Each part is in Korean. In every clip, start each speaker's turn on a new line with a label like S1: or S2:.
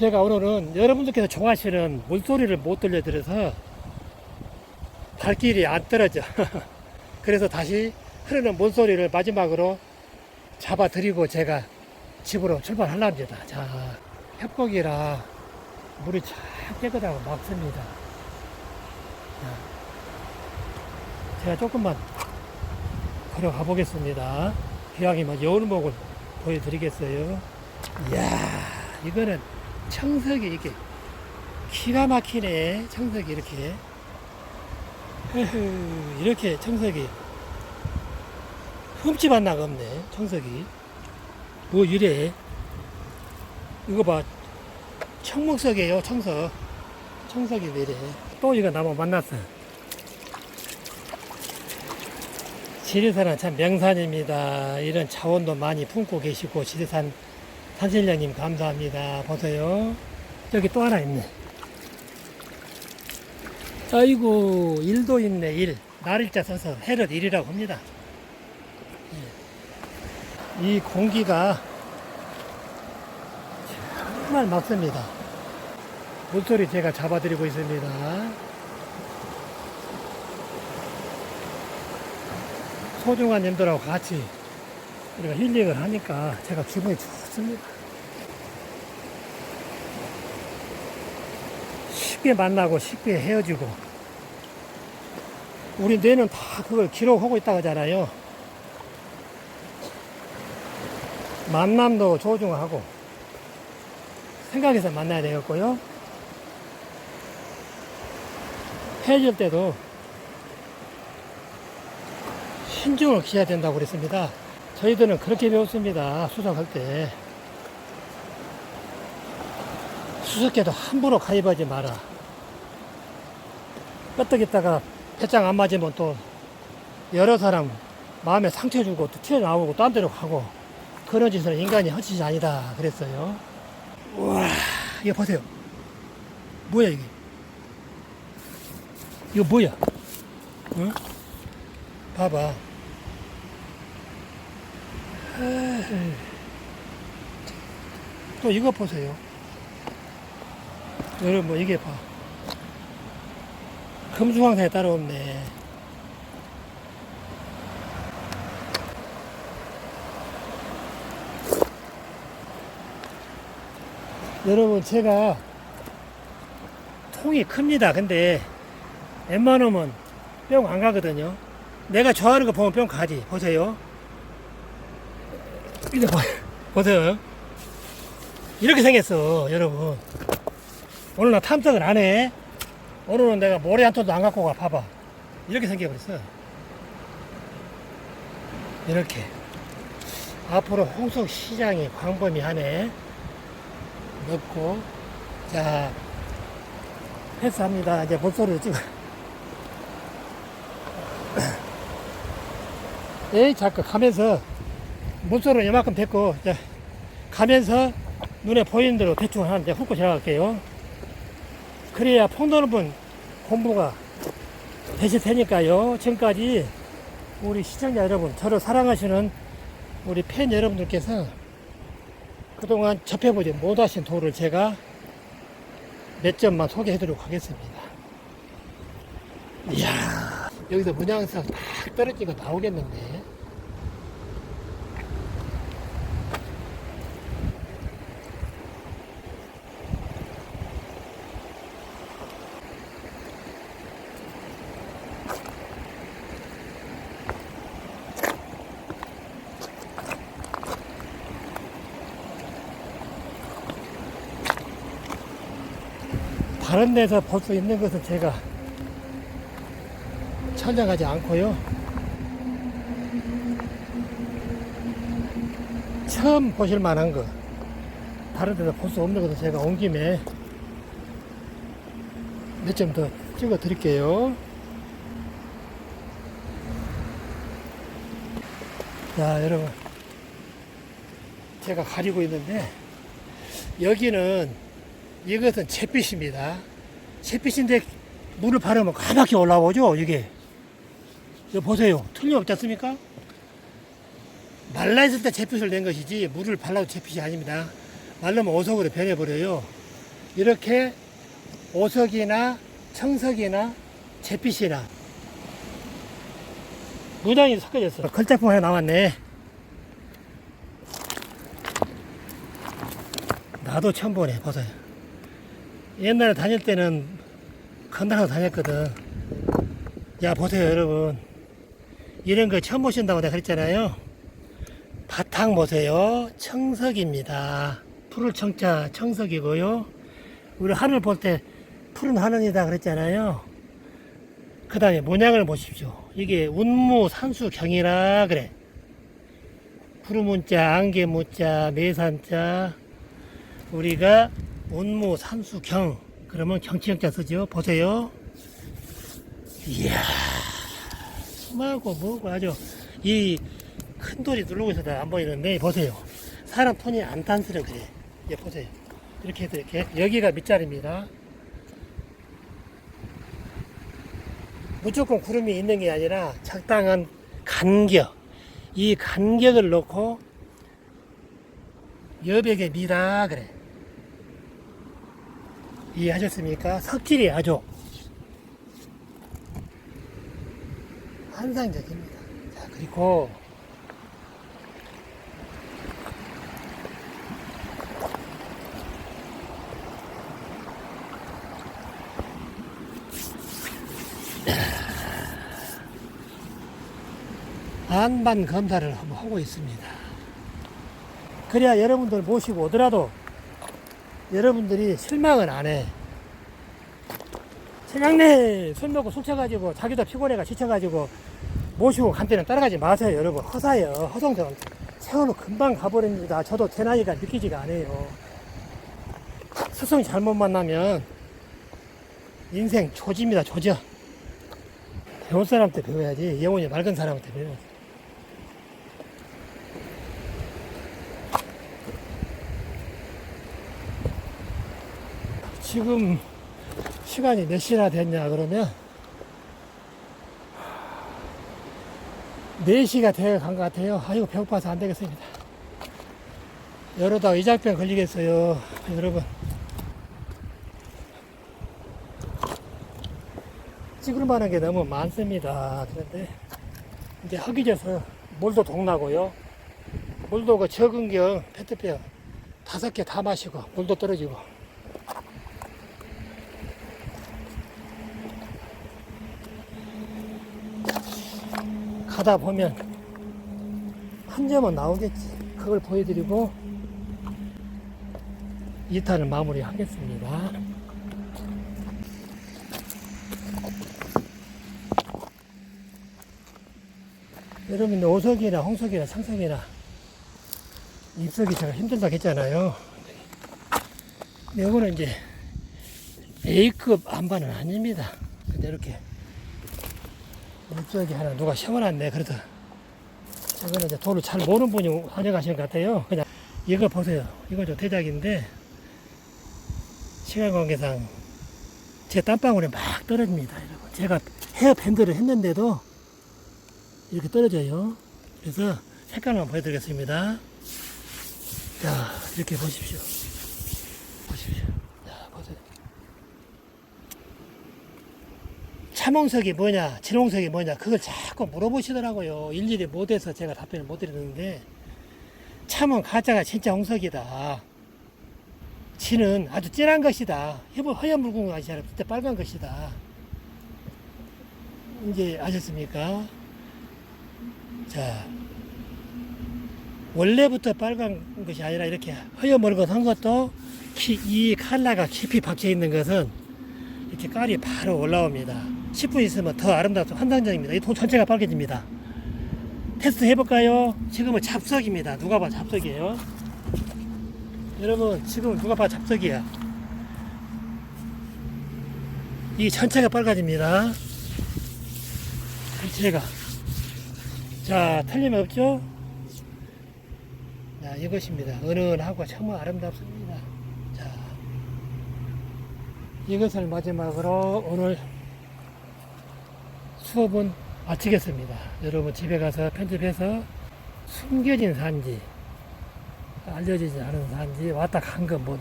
S1: 제가 오늘은 여러분들께서 좋아하시는 물소리를 못 들려드려서 발길이 안 떨어져. 그래서 다시 흐르는 물소리를 마지막으로 잡아드리고 제가 집으로 출발하랍니다. 자, 협곡이라 물이 참 깨끗하고 맑습니다. 자, 제가 조금만 걸어가 보겠습니다. 기왕이면 여울목을 보여드리겠어요. 이야, 이거는 청석이 이렇게 기가 막히네. 청석이 이렇게. 이렇게 청석이 흠집 하나가 없네. 청석이. 뭐 이래. 이거 봐. 청목석이에요. 청석. 청석이 왜 이래. 또 이거 나무 만났어. 지리산은 참 명산입니다. 이런 자원도 많이 품고 계시고 지리산 산신령님 감사합니다. 보세요. 여기 또 하나 있네. 아이고 일도 있네 일. 날일자 써서 해를 일이라고 합니다. 예. 이 공기가 정말 맑습니다. 물소리 제가 잡아드리고 있습니다. 소중한 님들하고 같이 우리가 힐링을 하니까 제가 기분이 좋습니다. 쉽게 만나고 쉽게 헤어지고 우리 뇌는 다 그걸 기록하고 있다고 하잖아요. 만남도 소중하고 생각해서 만나야 되겠고요. 헤어질 때도 신중을 기해야 된다고 그랬습니다. 저희들은 그렇게 배웠습니다. 수석할 때. 수석해도 함부로 가입하지 마라. 끄떡있다가 배짱 안 맞으면 또 여러 사람 마음에 상처 주고 또 튀어나오고 딴 데로 가고 그런 짓은 인간이 할 짓이 아니다 그랬어요. 우와, 이거 보세요. 뭐야 이게? 이거 뭐야? 응? 봐봐. 또 이거 보세요. 여러분 이게 봐. 금수강산에 따라오네. 여러분 제가 통이 큽니다. 근데 웬만하면 뿅 안 가거든요. 내가 좋아하는 거 보면 뿅 가지. 보세요. 봐. 보세요. 이렇게 생겼어, 여러분. 오늘 나 탐색을 안 해. 오늘은 내가 모래 한 톨도 안 갖고 가. 봐봐. 이렇게 생겨버렸어. 이렇게. 앞으로 홍석 시장이 광범위하네. 넣고. 자, 패스합니다. 이제 목소리를 찍어. 에이, 자꾸 가면서 물소리는 이만큼 됐고, 이제 가면서 눈에 보이는 대로 대충 하는데 훑고 지나갈게요. 그래야 폭넓은 공부가 되실 테니까요. 지금까지 우리 시청자 여러분, 저를 사랑하시는 우리 팬 여러분들께서 그동안 접해보지 못하신 도를 제가 몇 점만 소개해 드리도록 하겠습니다. 이야, 여기서 문양상 딱 떨어진 거 나오겠는데. 다른 데서 볼 수 있는 것은 제가 촬영하지 않고요. 처음 보실 만한 거, 다른 데서 볼 수 없는 것은 제가 온 김에 몇 점 더 찍어 드릴게요. 자, 여러분. 제가 가리고 있는데, 여기는 이것은 잿빛입니다. 잿빛인데 물을 바르면 까맣게 올라오죠, 이게. 이거 보세요. 틀림없지 않습니까? 말라있을 때 잿빛을 낸 것이지 물을 발라도 잿빛이 아닙니다. 말르면 오석으로 변해버려요. 이렇게 오석이나 청석이나 잿빛이나 문양이 섞여졌어. 걸작품 하나 나왔네. 나도 처음 보네, 보세요. 옛날에 다닐 때는 건너서 다녔거든. 야, 보세요, 여러분. 이런 거 처음 보신다고 내가 그랬잖아요. 바탕 보세요. 청석입니다. 푸를 청자 청석이고요. 우리 하늘 볼 때 푸른 하늘이다 그랬잖아요. 그 다음에 모양을 보십시오. 이게 운무 산수 경이라 그래. 구름문자, 안개무자, 매산자. 우리가 운무 산수경. 그러면 경치경자 쓰죠. 보세요. 이야. 숨하고 뭐고 아주 이 큰 돌이 누르고 있어도 안 보이는데 보세요. 사람 톤이 안 단스러 그래. 예, 보세요. 이렇게 해서 이렇게 여기가 밑자리입니다. 무조건 구름이 있는 게 아니라 적당한 간격. 이 간격을 놓고 여백의 미라 그래. 이해하셨습니까? 석질이 아주 환상적입니다. 자, 그리고 안반 검사를 하고 있습니다. 그래야 여러분들 모시고 오더라도 여러분들이 실망을 안 해. 사장님, 술 먹고 술 쳐가지고 자기도 피곤해가 지쳐가지고 모시고 간 때는 따라가지 마세요, 여러분. 허사예요. 허송정. 세월은 금방 가버립니다. 저도 제 나이가 느끼지가 않아요. 스승 잘못 만나면 인생 조지입니다, 조져. 배운 사람한테 배워야지. 영혼이 맑은 사람한테 배워. 지 금 시간이 몇 시나 됐냐 그러면 4시가 되어 간 것 같아요. 아이고 배고파서 안 되겠습니다. 이러다 이장병 걸리겠어요. 여러분. 찍을 만한 게 너무 많습니다. 그런데 이제 허기져서 물도 동나고요. 물도 그 적은 경 페트병 다섯 개 다 마시고 물도 떨어지고 가다 보면 한 점은 나오겠지. 그걸 보여드리고 2탄을 마무리하겠습니다. 여러분 오석이나 홍석이나 상석이나 입석이 제가 힘들다고 했잖아요. 이거는 이제 A급 안반은 아닙니다. 근데 이렇게 물쪽이 하나 누가 세워놨네. 그래서 이거는 이제 돌을 잘 모르는 분이 가져가신 것 같아요. 그냥 이거 보세요. 이거 좀 대작인데 시간 관계상 제 땀방울이 막 떨어집니다. 여러분. 제가 헤어 밴드를 했는데도 이렇게 떨어져요. 그래서 색깔만 보여드리겠습니다. 자, 이렇게. 보십시오. 자, 보세요. 참홍석이 뭐냐, 진홍석이 뭐냐, 그걸 자꾸 물어보시더라고요. 일일이 못해서 제가 답변을 못 드리는데, 참은 가짜가 진짜 홍석이다. 진은 아주 진한 것이다. 허연 거 아시잖아요. 진짜 빨간 것이다. 이제 아셨습니까? 자, 원래부터 빨간 것이 아니라 이렇게 허여멀건한 것도 키- 이 칼라가 깊이 박혀 있는 것은 이렇게 깔이 바로 올라옵니다. 10분 있으면 더 아름답고 환상적입니다. 이돈 전체가 빨개집니다. 테스트 해볼까요? 지금은 잡석입니다. 누가 봐 잡석이에요. 여러분 지금 누가 봐 잡석이야. 이 전체가 빨개집니다. 전체가. 자, 틀림없죠? 자, 이것입니다. 은은하고 정말 아름답습니다. 자, 이것을 마지막으로 오늘 수업은 마치겠습니다. 여러분 집에 가서 편집해서 숨겨진 산지, 알려지지 않은 산지, 왔다 간 거, 뭐,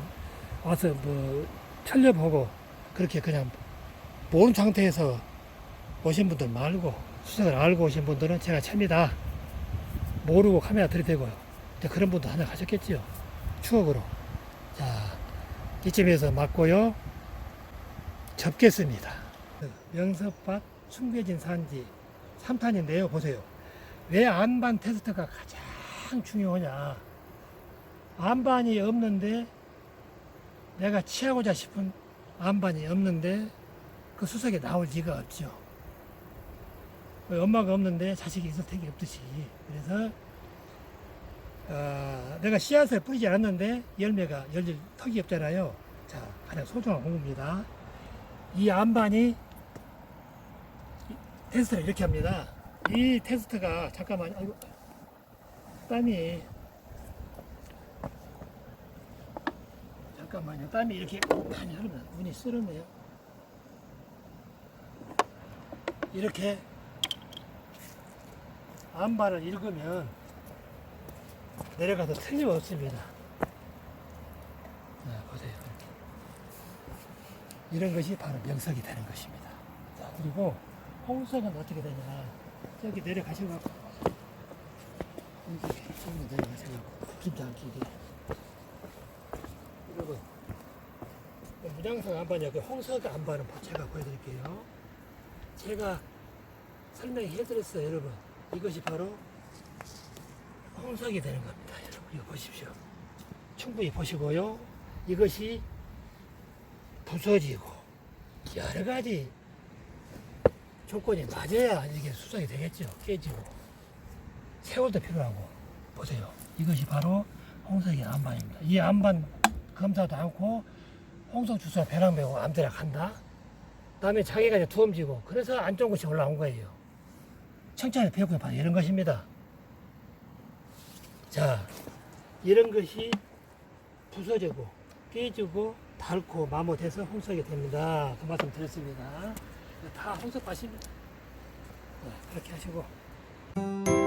S1: 와서 뭐, 틀려보고 그렇게 그냥 모르는 상태에서 오신 분들 말고 수색을 알고 오신 분들은 제가 챕니다. 모르고 카메라 들이대고요. 그런 분도 하나 가셨겠지요. 추억으로. 자, 이쯤에서 맞고요. 접겠습니다. 명석밭 충계진 산지 3탄인데요. 보세요. 왜 안반 테스트가 가장 중요하냐. 안반이 없는데 내가 취하고자 싶은 안반이 없는데 그 수석에 나올 리가 없죠. 왜 엄마가 없는데 자식이 있을 택이 없듯이. 그래서 어, 내가 씨앗을 뿌리지 않았는데 열매가 열릴 턱이 없잖아요. 자, 가장 소중한 공부입니다. 이 안반이 테스트를 이렇게 합니다. 이 테스트가 잠깐만요. 아이고, 땀이 잠깐만요. 땀이 이렇게 많이 흐르면 눈이 쓰르네요. 이렇게 안반을 읽으면 내려가서 틀림없습니다. 자, 보세요. 이런 것이 바로 명석이 되는 것입니다. 자, 그리고 홍석은 어떻게 되냐. 저기 내려가셔갖고, 저기 내려가셔갖고, 긴지 않게. 여러분, 무장석 안반이야. 그 홍석 안반은 제가 보여드릴게요. 제가 설명해드렸어요, 여러분. 이것이 바로 홍석이 되는 겁니다, 여러분. 이거 보십시오. 충분히 보시고요. 이것이 부서지고 여러 가지 조건이 맞아야 이게 수정이 되겠죠. 깨지고 세월도 필요하고 보세요. 이것이 바로 홍석의 안반입니다. 이 안반 검사도 않고 홍석 주소 배낭매고 암대라 간다. 다음에 자기가 이제 두엄지고 그래서 안 좋은 것이 올라온 거예요. 청천에 배우고 바로 이런 것입니다. 자, 이런 것이 부서지고 깨지고 닳고 마모돼서 홍석이 됩니다. 그 말씀 드렸습니다. 다 밭입니다. 네, 그렇게 하시고.